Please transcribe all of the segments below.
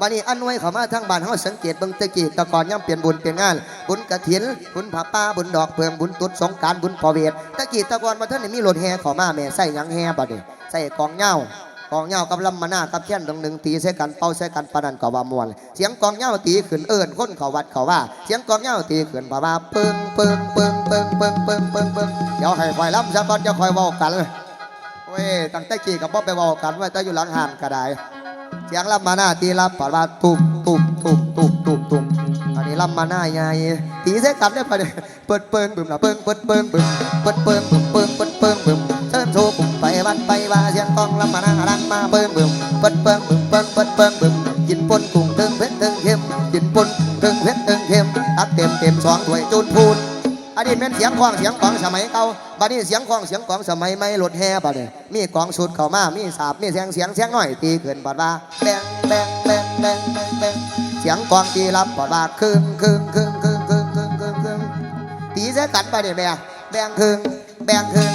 บัดนี้อันไว้เข้ามาทางบ้านเฮาสังเกตเบิ่งตะกี้ตะกอนย่ำเปลี่ยนบุญเปลี่ยนงาน บุญกฐิน บุญผาป่าบุญดอกเพิงบุญตุดสงการบุญพอเวทตะกี้ตะกอนมาท่านได้มีรถแห่เข้ามาแม่ใส่หยังแห่บัดนี้ใส่กองเหย้ากองเหย้ากับลำมานากับแค่นดงหนึ่งตีใส่กันเป่าใส่กันปนันก็ว่ามวนเสียงกองเหย้าตีขึ้นเอิ้นคนเขาวัดเขาว่า เสียงกองเหย้าตีขึ้นบ่าว่าเปิงเปิงเปิงเปิงเปิงเปิงเปิงเปิงเดี๋ยวให้คอยลำซะก่อนจะคอยเว้ากันเว้ยตั้งแต่กี้กับบ่ไปเว้ากันไว้แต่อยู่หลังหานก็ได้ เสียงลำมาหน้าตีลำปอดว่าตุบตุบตุบตุบตุบตุบอันนี้ลำมาหน้าใหญ่ตีเสกันได้ปะเนี่ยเปิดเปิงบึมละเปิงเปิดเปิงบึมเปิดเปิงบึมเปิงเปิดเปิงบึมเชิญโชว์ปุ่มไปวัดไปว่าเสียงกองลำมาหน้าดังมาเปิงบึมเปิดเปิงบึมเปิงเปิดเปิงบึมกินปนกุ้งเติงเพชรเติงเข้มกินปนเติงเพชรเติงเข้มตักเต็มเต็มสองถ้วยจูนพูน อันนี้เป็นเสียงของเสียงของสมัยเก่าบัดนี้เสียงของเสียงของสมัยใหม่รถแห่บัดนี้มีกองสุดเข้ามา มีสาบมีเสียงเสียงเสียงน้อยตีขึ้นบัดว่าแบงแบงแบงแบงแบงแบงเสียงกองตีรับบัดว่าครึ่งครึ่งครึ่งครึ่งครึ่งครึ่งครึ่งคึงตีเสียกันไปนี่แม่แบงครึ่งแบงครึ่ง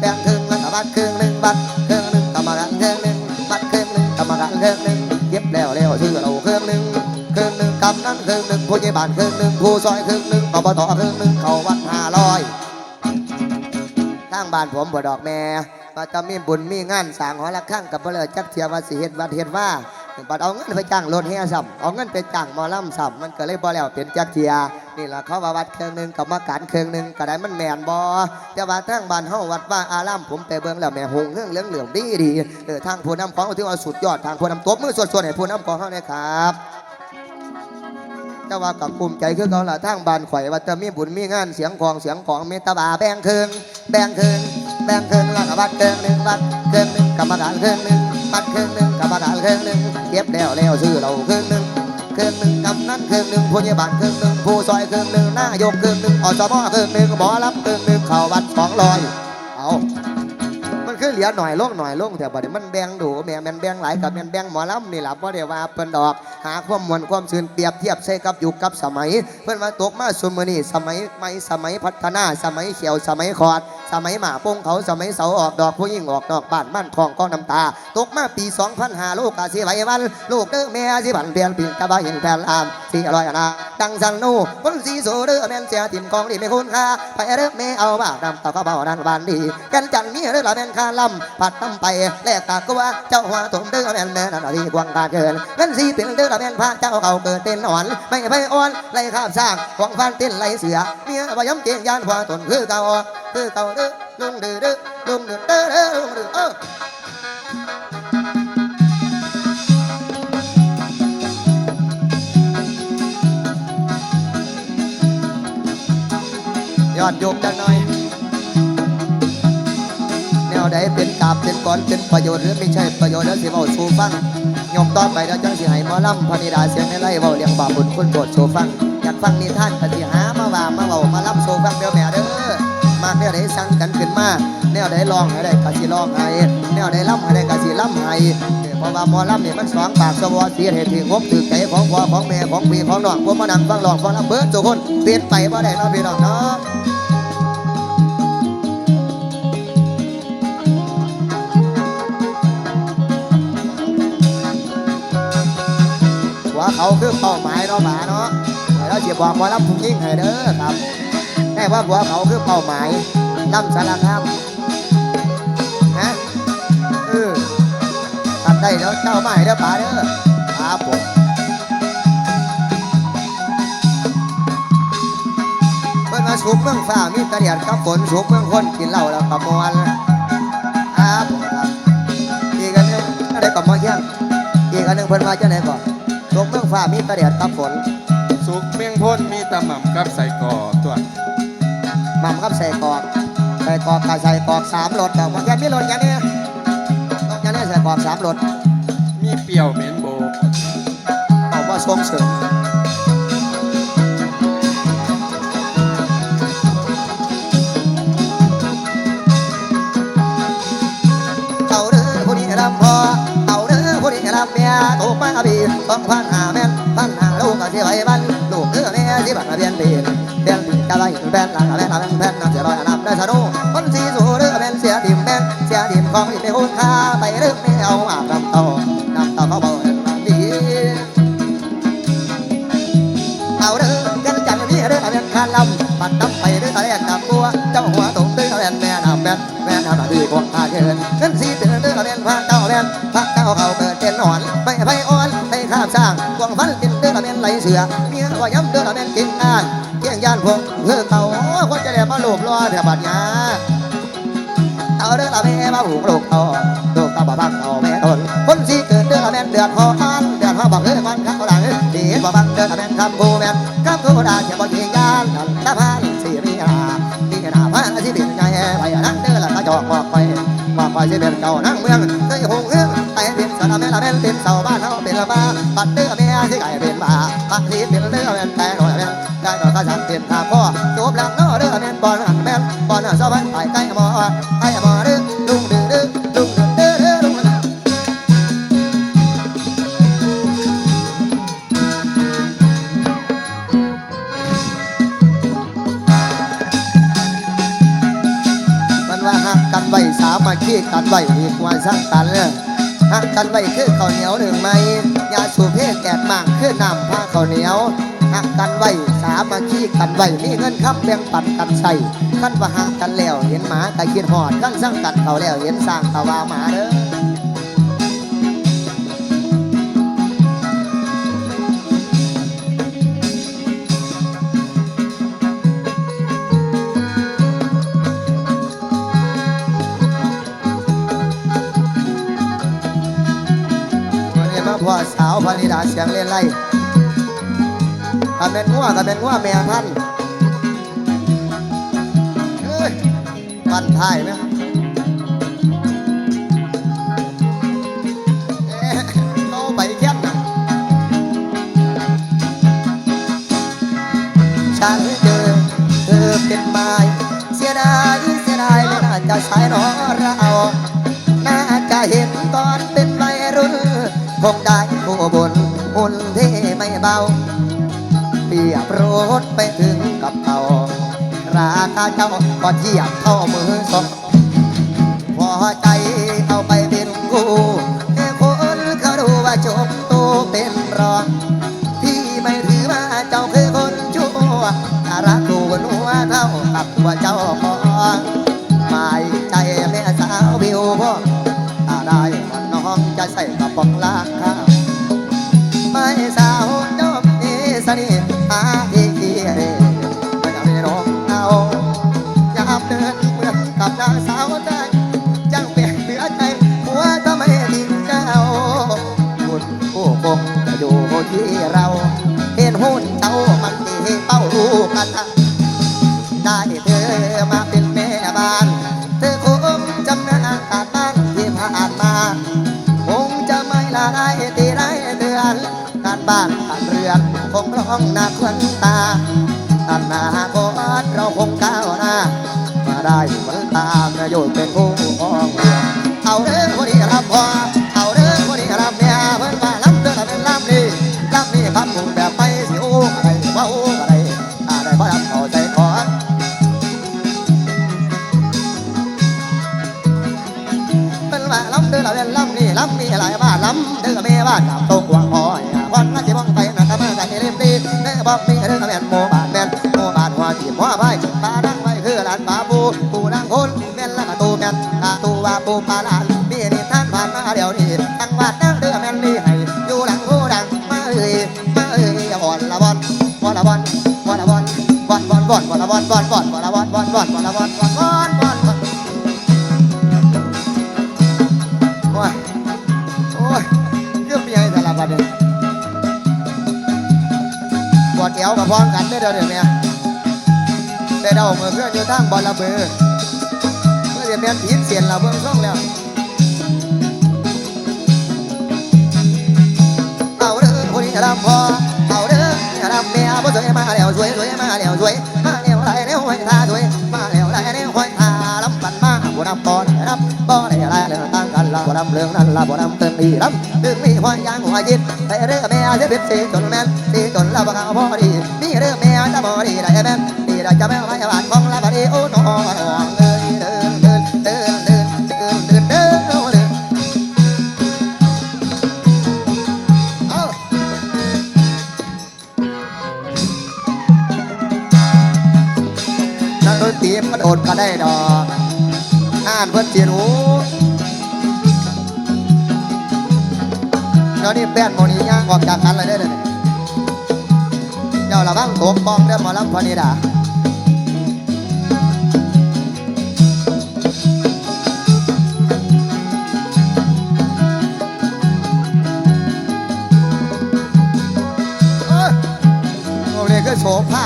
แบงครึ่งแล้วก็บัดครึ่งหนึ่งบัดครึ่งหนึ่งกรรมการครึ่งหนึ่งบัดครึ่งหนึ่งกรรมการครึ่งหนึ่งเก็บแล้วแล้วชื่อเรา กำนันครึ่งหนึ่งผู้ใหญ่บ้านครึ่งหนึ่งผู้ซอยครึ่งหนึ่งอบตครึ่งหนึ่งเขาวัดห้าร้อยทางบ้านผมบ่ดอกแม่ว่าจะมีบุญมีงานสางหอละข้างกับเบลจักเทียว่าสิเฮ็ดวัดเฮ็ดว่าบัดเอาเงินไปจ้างรถแห่ซ้ำเอาเงินไปจ้างมอลำซ้ำมันก็เลยบ่แล้วเป็นจักเทียนี่ละเขาว่าวัดเครื่องหนึ่งกับมาการเครื่องหนึ่งก็ได้มันแม่นบ่แต่ว่าทางบ้านเฮาวัดว่าอารามผมไปเบิ่งแล้วแม่หงเรื่องเหลืองเหลืองดีดีเออทางผู้นำของถือว่าสุดยอดทางผู้นำตบมือสวดๆให้ผู้นำของเฮาเนี่ยครับ แต่ว่ากับภูมิใจคือเขาละทางบ้านข่อยว่าจะมีบุญมีงานเสียงของเสียงของเมตบาแบ่งเครึ่งแบ่งเครึ่งแบ่งเครึ่งแล้วก็บัดเครึ่งหนึ่งบัดเครึ่งหนึ่งกรรมการเครึ่งหนึ่งบัดเครึ่งหนึ่งกรรมการเครึ่งหนึ่งเก็บแล้วแล้วซื้อเราเครึ่งหนึ่งเครึ่งหนึ่งกำนันเครึ่งหนึ่งผู้ใหญ่บ้านเครึ่งหนึ่งผู้ซอยเครึ่งหนึ่งนายกเครึ่งหนึ่งอสมอเครึ่งหนึ่งหมอลำครึ่งหนึ่งเข้าวัดสองร้อยเอา คือเหลือหน่อยลงหน่อยลงแต่บัดนี้มันแบ่งดูแม่แม่นแบ่งหลายกับแม่นแบ่งหมอลำนี่ล่ะบ่ได้ว่าเพิ่นดอก หาความมวลความซื่นเปรียบเทียบใส่กับยุคกับสมัย เพิ่นว่าตกมาซุมื้อนี้สมัยใหม่สมัยพัฒนาสมัยเขียวสมัยคอด สมัยหมาโป้งเขาสมัยเสาออกดอกผู้ยิ่งออกดอกบ้านบ้านทองก้องน้ำตา ตกมาปี2005ลูกกาสิไหววัน ลูกเด้อแม่สิบันเปลี่ยนปีกะบะเห็นแผ่นอามสีอร่อยนะดังสันนูคนสีโซเด้อแม่นเสียติ่มกองดีไม่คุ้นค่าไปเด้อแม่เอาบ้าดำตาก็เบานันบานดีกันจันมีเด้อละแม่นคาลำผัดตำไปแลกตากว่าเจ้าหัวถมเด้อแม่นแม่นันดีกวางตาเกินเงินสีเป็นเด้อละแม่นพระเจ้าเขาเกิดเต้นอ่อนไม่ไปอ่อนไล่ข้ามสร้างของฟันเต้นไล่เสือเมียพยำเกียงยานหัวตนคือเก่า คือเก่าเด้อลุงเด้อเด้อลุงเด้อเด้อเด้อลุงเด้อเออยอดโยกจังหน่อยแนวใดเป็นกาบเป็นก้อนเป็นประโยชน์หรือไม่ใช่ประโยชน์แล้วสิเว้าสู่ฟังยกต่อไปแล้วจังสิให้หมอลำพนิดาเสียงในไล่เว้าเรียงบาปบุญคุณโปรดสู่ฟังอยากฟังนิทานกสิหามาว่ามาเว้ามาลำสู่ฟังเด้อแม่เด้อ นวใดสั่งกันขึ้นมา แนวใดร้องให้ได้กสิร้องให้แนวใดล่ำให้ได้กสิล่ำให้เพราะว่าหมอล่ำนี่มันสองปากสวอเสียเหตุที่งบถือใจของพ่อของแม่ของพี่ของน้องพวกมานั่งฟังร้องฟังลำเบิดทุกคนเปลี่ยนไปบ่ได้เนาะพี่น้องเนาะหัวเขาคือเป้าหมายเนาะหมาเนาะแล้วจะบอกว่ารับผู้ยิ่งให้เด้อครับ แค่ว่าหัวเขาคือเป้าหมายนำสารคามนะเออทำได้แล้วเจ้าไม่เด้อป๋าเด้อครับผมเพิ่นมาสุกเมืองฟ้ามีตะเดียดกับฝนสุกเมืองคนกินเหล้าแล้วก็มวนครับผมครับอีกอันหนึงอะไรก็มาเที่ยงอีกอันหนึงเพิ่นมาจะไหนก่อนตกเมืองฟ้ามีตะเดียดกับฝนสุกเมียงพ้นมีตะหม่ำกับใส่กอตัว หม่ำกับใส่กรอกใส่กรอกกับใส่กรอกสามรสดอกมันยังมีรสอย่างนี้ต้องอย่างนี้ใส่กรอกสามรสมีเปรี้ยวเหม็นโบเอาว่าส่งเสริมเอาเด้อผู้นี้รำพอเอาเด้อผู้นี้รำเมียถูกมาบีต้องพันหาแม่น อะไรแบนหลังอะไรหลังแบนเสียลอยน้ำได้สนุกคนสีสูเรือเป็นเสียดิมแบนเสียดิมของอีเมลค่าไปเรื่องไม่เอาอาบน้ำเต้าน้ำเต้าเขาเบาเดินมาดีเอาเรื่องกันจันมีเรื่อแบนคาลำปัดน้ำไปเรื่อแบนน้ำตัวเจ้าหัวตกเด้อแบนแม่น้ำแบนแม่น้ำดีกว่าอาเกินเงินสีเตือนเด้อแบนพระเจ้าแบนพระเจ้าเขาเกิดเป็นหนอนไปไปอ่อนไปข้ามช่างกวงฟันกินเรื่องเป็นไหลเสือเมียว่าย้ำเรื่องเป็นกินอ่าน งยานพงเพื่อเขาคนจะได้มาหลบรอแถวบัดยาเอาเด้องละแม่มาผูกลูกต่อลูกต่อบ่บังเอาแม่ตนคนสิเกิดเด้อละแม่เดือดหอนเดือดหอบังเอ้ยมันข้างหลังดีบ่บังเด้อละแม่นคำกูแม่นคำกูด่าเจ็บบ่เกียงยานนั่นละพานสิมีนามีนาพานสิเป็นใจไปนั่งเด้อดละกระจอกบอกไปบอกไปสิเป็นเจ้านั่งเมืองเคยหงเอื้องแต่เป็นสามแม่ละแม่เป็นเสาบ้านเฮาเป็นละบ้าบัดเด้อดแม่สิไก่เป็นบ้าบัดสิเป็นเด้อดแม่แต่ ได้หน่อยก็ฉันเป็นข้าพ่อจบแล้วเนาะเด้อแม่นบอลหันแม่นบอลสาวบ้านไปใกล้หมอใกล้หมอเด้อลุงเด้อเด้อลุงเด้อเด้อลุงมันว่าหักกันไว้สามัคคีกันไว้ดีกว่าสร้างกันเลยหักกันไว้คือข้าวเหนียวหนึ่งไม้ยาสูบเพศแกดมั่งคือน้ำผ้าข้าวเหนียว หักกันไว้ สามัคคีกันไว้มีเงินคำแบ่งปันกันใส่ขั้นว่าหักกันแล้วเห็นหมาแตะคิดหอดขั้นสร้างกันเขาแล้วเห็นสร้างตะวาหมาเด้อวันนี้มาพ่อสาวพนิดาเสียงเล่นไล่ กับเป็นงัวกับเป็นงัวแม่พันธุ์เอ้ยปันทายไหมเอ๊ะเอาไปแค่นะฉันเจอเธอเป็นไม้เสียดายเสียดายไม่น่าจะใช้หนอเรา ดไปถึงกับเขาราคาเจ้าก็เทียบเท่ามือสองพอใจ ta แม่บ้านน้ำตกวางหอยวันนั้นจะมองไปนะก็มากันเล่มดีแม่บอกมีเด้องแม่นโมบานแม่นโมบานหัวจีบหัวใบปลาดังไว้คือหลานปลาปูปูนางคนแม่นละกตูแม่นกะตูว่าปูปลาหลานมีนิทานผ่านมาเดี๋ยวนี้ทั้งวัดนั่งเด้อแม่นนี่ให้อยู่หลังผู้ดังมาเอ้ยมาเอ้ยอย่าบ่อนละบอนบ่อนละบอนบ่อนละบอนบ่อนบ่อนบ่อนบ่อลบอนบ่อนบ่อล ได้เดาเมื่อเพื่อนอยู่ตั้งบอลระเบือเมื่อเดียวแม่นผิดเสียนเราเบื้องช่องแล้วเอาเด้อคนนี้รำพอเอาเด้อนี่รำเมียบ่สวยมาแล้วสวยสวยมาแล้วสวยมาแล้วไรแล้วห้อยตาสวยมาแล้วไรแล้วห้อยตาลำปันมาบ่นำปอนรับบ่ได้ไรเรื่องต่างกันละบ่นำเรื่องนั้นละบ่นำเติมดีรำดึงมีห้อยยางหัวยินแต่เด้อแม่จะเป็นสีจนแม่นสีจนละบ่เอาพอดี ดก็ได้ดอกอ่านเพิ่นเจียนหูแล้วนี่แป้นโมนี้ย่างออกจากกันเลยได้เลยเจ้าระวังตกบ้องเด้อหมอลำพอนี้ด่าเอ้โอ้นี่ก็โสผ้า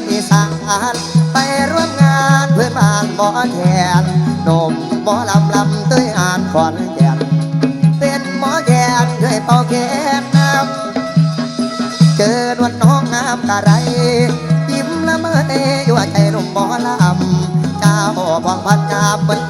นดินอีสานไปร่วมงานเพื่อนบ้านหมอแคนนมหมอลำลำเต้ยอ่านขอนแก่นเป็นหมอแคนเคยเป่าแคนน้ำเจอดวนน้องงามกะไรยิ้มละเมอเออยู่ใจหนุ่มหมอลำเจ้าพองพันงามเป็น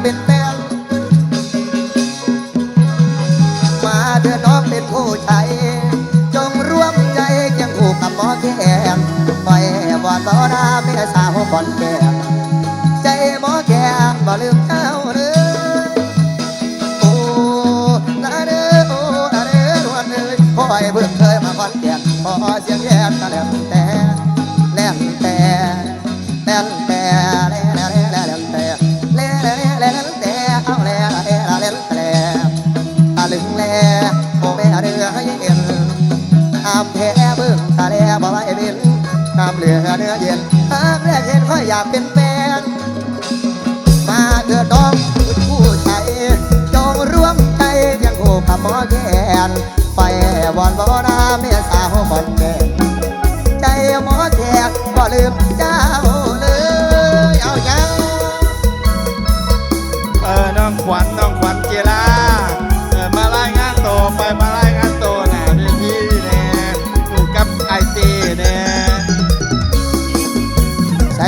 เห็นไม่อยาเป็นแฟนมาเถิดน้องเป็นผู้ชายจงร่วมใจเคียงคู่กับหมอแคนไปวอนบ่ดาแม่สาวบอนแก้ม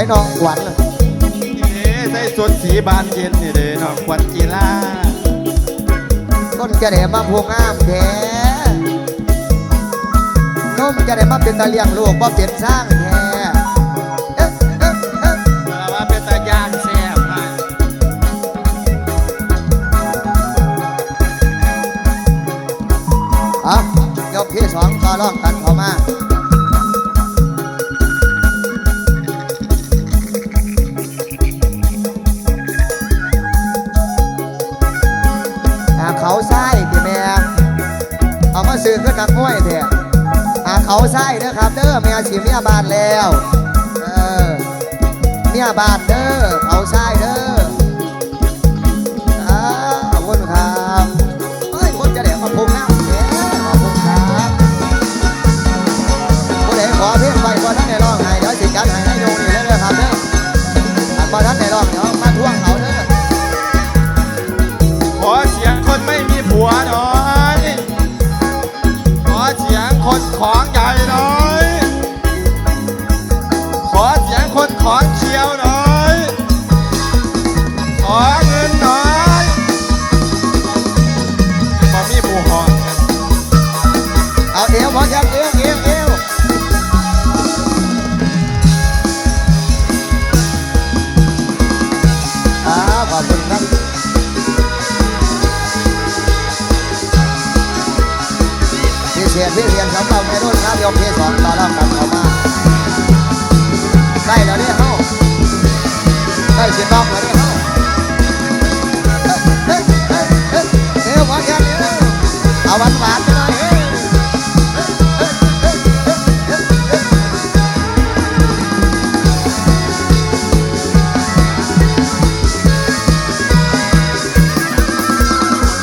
ใส่น้องขวัญเอ๊ะใส่สดสีบานเย็นนี่เด้น้องขวัญกีฬาต้นจะได้มาพูงามแท้นมจะได้มาเป็นตาเลี้ยงลูกบ่เป็นสร้างแท้เอ๊ะเอ๊ะเอ๊ะเวลาว่าเป็นตาย่างแซ่บให้เอายกที่สองต่อรองกันเข้ามาอ่า ซื้อขึ้นนักมวยเถอะอาเขาใช่เด้อครับ เด้อเมียสีเมียบานแล้ว เออเมียบานเด้อเขาใช่เด้อ เงินหน่อยมามีผู้หองเอาเอวพอยังเอวเอวเอวอ่าขอบคุณครับพี่เสียนพี่เสียนสำหรับในรุ่นครับยกที่สองต่อรองกันเข้ามาได้แล้วเนี่ยเฮ้าได้เสียงนอกแล้ว เอาหวานหวานๆไปหน่อยเอ้ย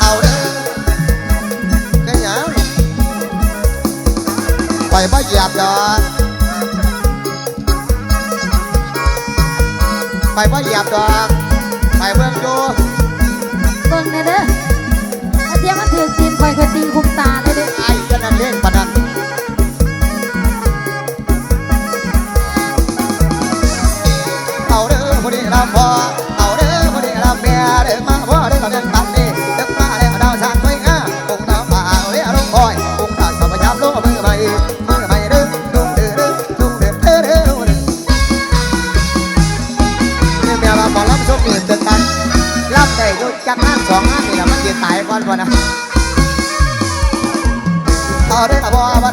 เอาเด้อเป็น ค่อยก็ตีคุมตาเลยเด้ไอ้ก็นั่นเล่นปะนั่นเอาเด้อพอดีลำพอเอาเด้อพอดีลำเมียเด้อมาพอเด้อเด้นปันนี่เด้อมาแล้วดาวชางไว้ง่าคงน้ำป่าเรียลงคอยคงตาสบยามลงมือใหม่มือใหม่เด้อลุเด้อเด้อลุงเด้อเด้อเด้อเมียมาขอรับชมเมียเกินกันรับได้ยกจากงานสองงานนี่แหละมันเยตายก่อนพอนะ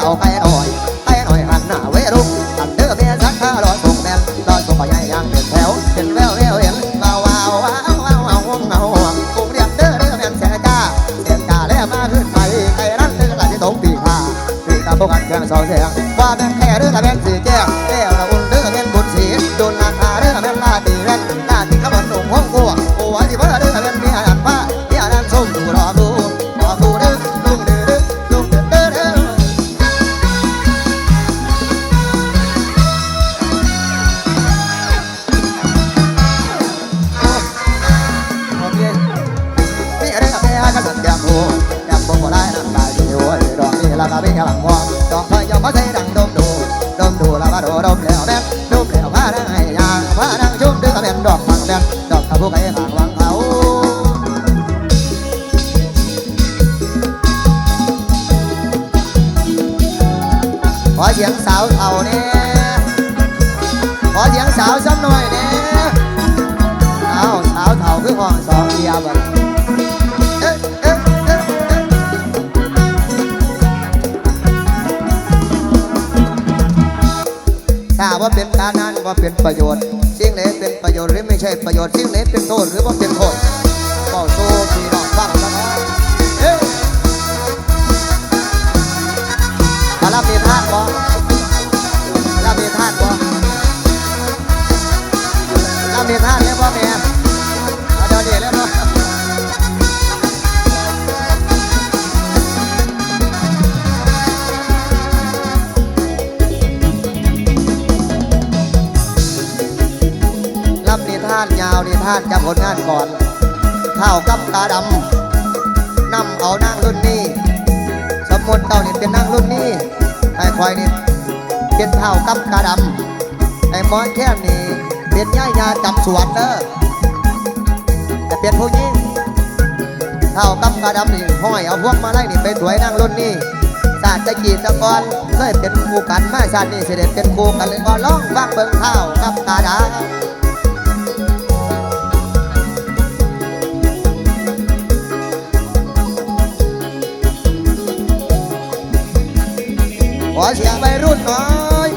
เอาไปหน่อย ขอเสียงสาวเท่าเนี่ยขอเสียงสาวซ้ำหน่อยเนี่ยเอาเท้าเท้าคือห้องสองเดียบดเอ๊ะเอ๊ะเอ๊ะเอ๊ะถ้าว่าเป็นการนั้นว่าเป็นประโยชน์ สิ่งไหนเป็นประโยชน์หรือไม่ใช่ประโยชน์ สิ่งไหนเป็นโทษหรือว่าเป็นโทษก็โซ่ที่ มารับมีท่านบ่รับมีท่านบ่รับมีท่านแล้วบ่แม่เอาเดี๋ยวเดี๋ยวแล้วเนารับนิทานยาวนิทานจำผลงานก่อนเข้ากับตาดำนำเอานั่งรุ่นนี้ มมติเต่านี่เป็นนั่งรุ่นนี้ไอ้ควายนี่เป็นเท่ากับตาดำไอ้มอนแค่นี่เป็นย่ายาจำสวนเด้อแต่เป็นผู้หญิงเท่ากับกระดำนี่ห้อยเอาพวกมาไล่นี่ไปถวยนั่งรุ่นนี่ศาสตร์จะกีตะกอนเคยเป็นคู่กันมาชาตินี้เสด็จเป็นคู่กันเลยก็ร้องฟังเบิ่งเท่ากับกระดา อเสียงวัยรุ่นหน่อย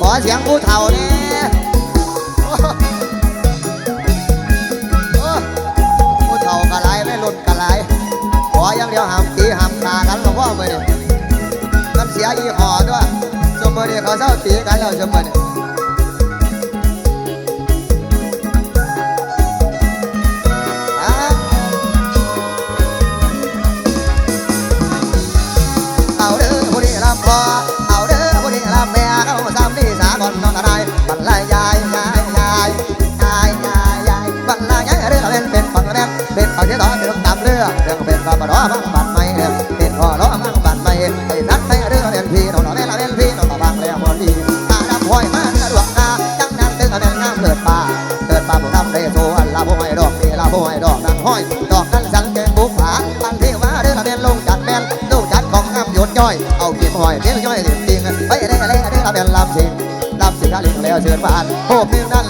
ขอเสียงผู้เฒ่าเนี่ยผู้เฒ่ากะไรไม่รุ่นกะไรขออย่างเดียวห้ามตีห้ามขากันหลวงพ่อมือเนี่ยมันเสียอีหอด้วยสมมติเนี่ยเขาเศร้าตีกันแล้วสมมติ ก็รอมังบัดไม่เป็นพ่อร้อมังบัดไม่ไอ้นักไม่เรื่องเป็นพี่น้องแม่ละเป็นพี่น้องบางแล้วพอดีตาดำห้อยมาเนื้อดวงตาจังนั้นตึงแม่งามเกิดป่าเกิดป่าผู้ทำได้โซอันลาบ่อยดอกนี่ลาบ่อยดอกนางห้อยดอกนั้นสังเกตบุกผาปันเทวาเรื่องเป็นลงจัดแม่นลูกจัดของงามหยดย่อยเอาเก็บห้อยเพียงย่อยเรียบจริงไปได้ได้ได้เป็นลำสิงลำสิกาลิงแล้วเชิญบ้านโอ้เพียงนั้น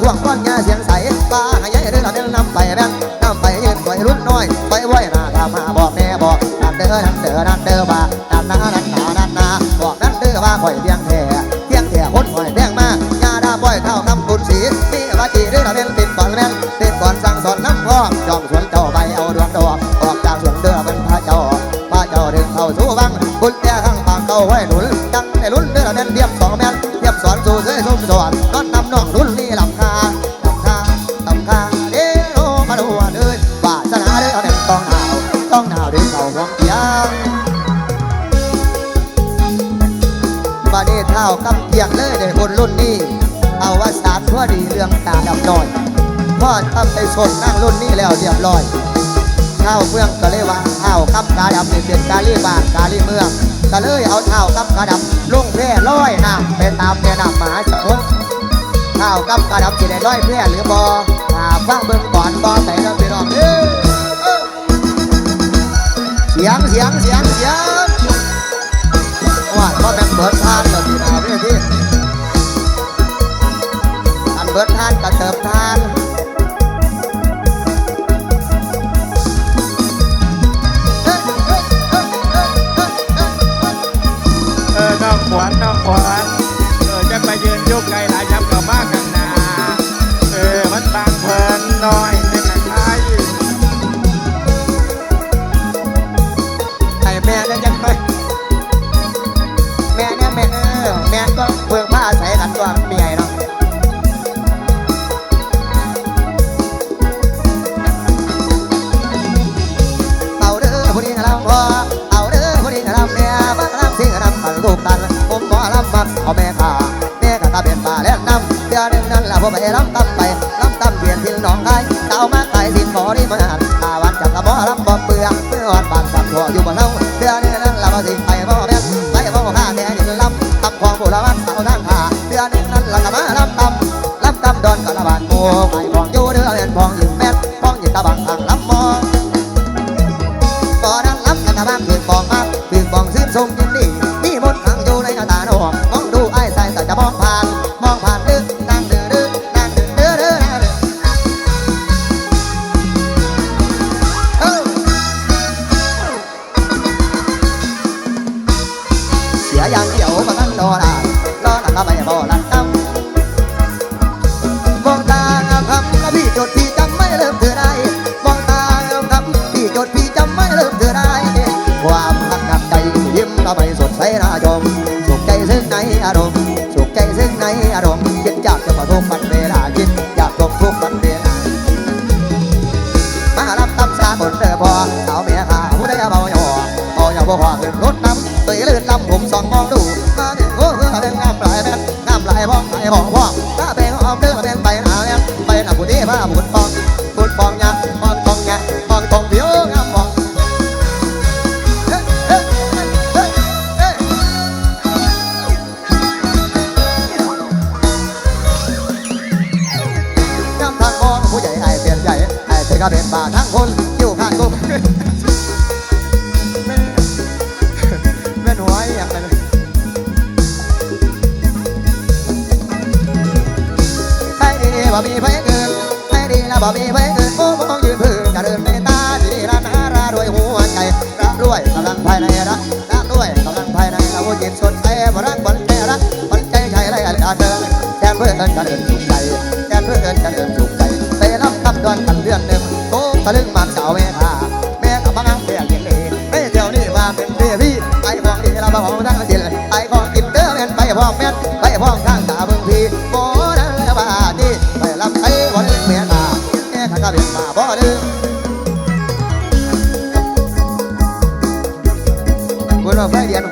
ท่วงก้อนยาเสียงใสปลาให้ยัยเรื่องเดินนำไปแบงนำไปยืนไว้รุ่นน้อยไปไว้หน้าทามาบอกแม่บอกนั่นเด้อนั่นเด้อนั่นเด้อบ่านั่นนานั่นนานั่นนาบอกนั่นเด้อว่าข่อยเพียง รื่งตาดำน้อยพ่อทำไปสนนั่งรุ่นนี้แล้วเรียบร้อยข้าวเมืองก็เลยว่าข้าคับกาดำนี่เป็นกาลีบานกาลีเมืองก็เลยเอาเท้าคับกาดำลงแพร่ลอยนาำไปตามแม่น้ำมหาสมุทรข้าวคับกาดำจะได้ลอยแพร่หรือบอหาฟังเบิ้งก่อนบอใส่น้ำไปรองเด้อเสียงเสียงเสียงเสียงว่าพ่อแม่เบิดทานแบบนนะพี่ที่ บิดทานก็เติบทานเออน้องขวาญน้องขวาญเออจะไปยืนยกไกลหลายยับกับมากกันนาเออมันบางเพลินน้อยในกระทายไอแม่นั่นยังไปแม่เนี่ยแม่เออแม่ก็เพิ่งผ้าใส่กันตัวเมียักเอาแม่ข้าแม่ข้าเป็นป่าแล้วนำเดือนหนึ่งนั้นละผมไปลำตำไปลำตำเปลี่ยนที่น้องไก่เต้ามาไก่สินขอที่มานหันอาวันจับละหมอรำบ่เปลือกเมื่อวันบานสับหัวอยู่บนเล่าเดือนหนึ่งนั้นเละมาสิไปบ่อแม่ไปบ่อข้าแม่ยืนลำตำความโบราณเอานั่งข้าเดือนหนึ่งนั้นละก็มาลำตำลำตำโดนกระบานโม Not in bad. ตะลึงมันสาวแม่ท่าแม่กับมังงเปียกเด็กๆไม่เดี๋ยวนี้ว่าเป็นเดพี่ไปของดีเราบ่ของทางเสียเลยไปของกินเตอร์แมนไปพ้องแมนไปพ้องทางตาเบิ่งพี่บ่ได้ว่าดีไปรับใช้คนด้แม่ตาแม่ข้าก็เป็นมาบ่ได้คนเราไปเดียน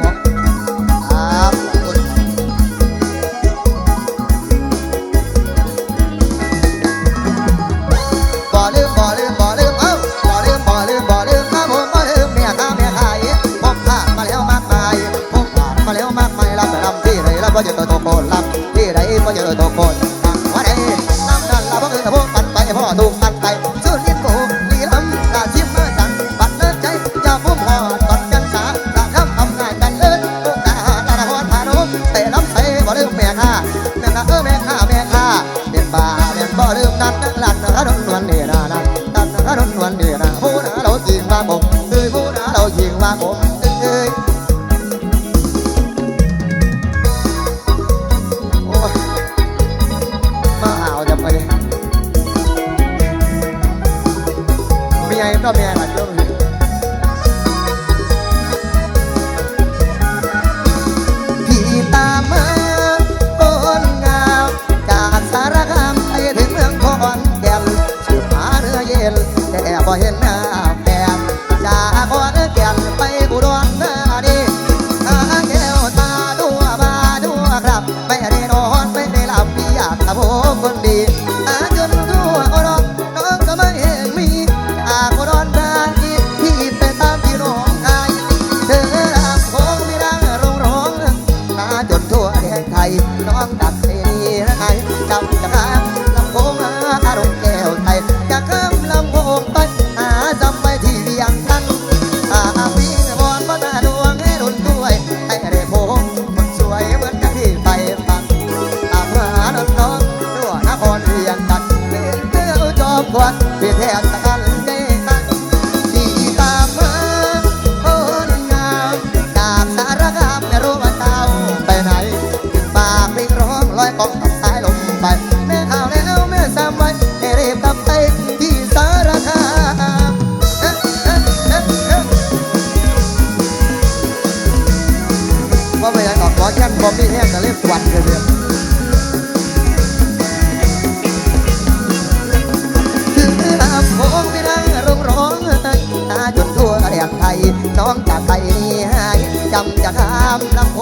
qua cùng tươi phú đã đôi chuyện qua cùng องดัดเสียไอจั I'm not.